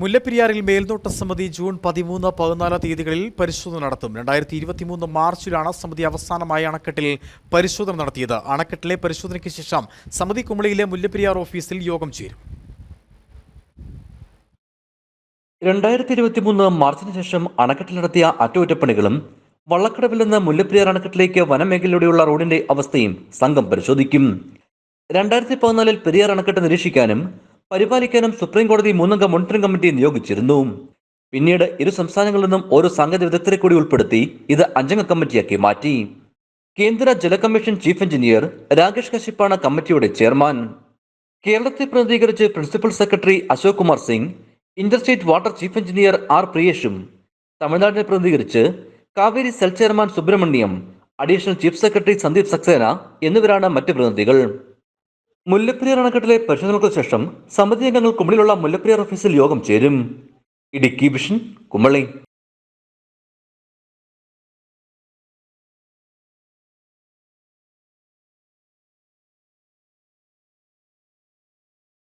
മുല്ലപ്പെരിയാറിൽ മേൽനോട്ട സമിതി ജൂൺ പതിമൂന്ന് പതിനാല് തീയതികളിൽ പരിശോധന നടത്തും. രണ്ടായിരത്തി ഇരുപത്തിമൂന്ന് മാർച്ചിലാണ് സമിതി അവസാനമായി അണക്കെട്ടിൽ പരിശോധന നടത്തിയത്. അണക്കെട്ടിലെ പരിശോധനയ്ക്ക് ശേഷം സമിതി കുമളിയിലെ മുല്ലപ്പെരിയാർ ഓഫീസിൽ യോഗം ചേരും. രണ്ടായിരത്തി ഇരുപത്തി മൂന്ന് മാർച്ചിന് ശേഷം അണക്കെട്ടിൽ നടത്തിയ അറ്റകുറ്റപ്പണികളും വള്ളക്കടവിൽ നിന്ന് മുല്ലപ്പെരിയാർ അണക്കെട്ടിലേക്ക് വനമേഖലയിലൂടെയുള്ള റോഡിന്റെ അവസ്ഥയും സംഘം പരിശോധിക്കും. രണ്ടായിരത്തി പതിനാലിൽ പെരിയാർ അണക്കെട്ട് നിരീക്ഷിക്കാനും പരിപാലിക്കാനും സുപ്രീം കോടതി മൂന്നംഗ മോണിറ്ററിംഗ് കമ്മിറ്റി നിയോഗിച്ചിരുന്നു. പിന്നീട് ഇരു സംസ്ഥാനങ്ങളിൽ നിന്നും ഓരോ സാങ്കേതിക വിദഗ്ധരെ കൂടി ഉൾപ്പെടുത്തി ഇത് അഞ്ചംഗ കമ്മിറ്റിയാക്കി മാറ്റി. കേന്ദ്ര ജല കമ്മീഷൻ ചീഫ് എഞ്ചിനീയർ രാകേഷ് കശിപ്പാണ് കമ്മിറ്റിയുടെ ചെയർമാൻ കേരളത്തെ പ്രതിനിധീകരിച്ച് principal secretary Ashok Kumar Singh interstate water chief engineer R പ്രിയേഷും തമിഴ്നാടിനെ പ്രതിനിധീകരിച്ച് Kaveri cell chairman Subrahmanyam additional chief secretary Sandeep Saxena എന്നിവരാണ് മറ്റ് പ്രതിനിധികൾ. മുല്ലപ്പെരിയാർ അണക്കെട്ടിലെ പരിശോധനകൾക്ക് ശേഷം സമിതി അംഗങ്ങൾ കുമളിയിലുള്ള മുല്ലപ്പെരിയാർ ഓഫീസിൽ യോഗം ചേരും. ഇടുക്കി വിഷൻ കുമളി.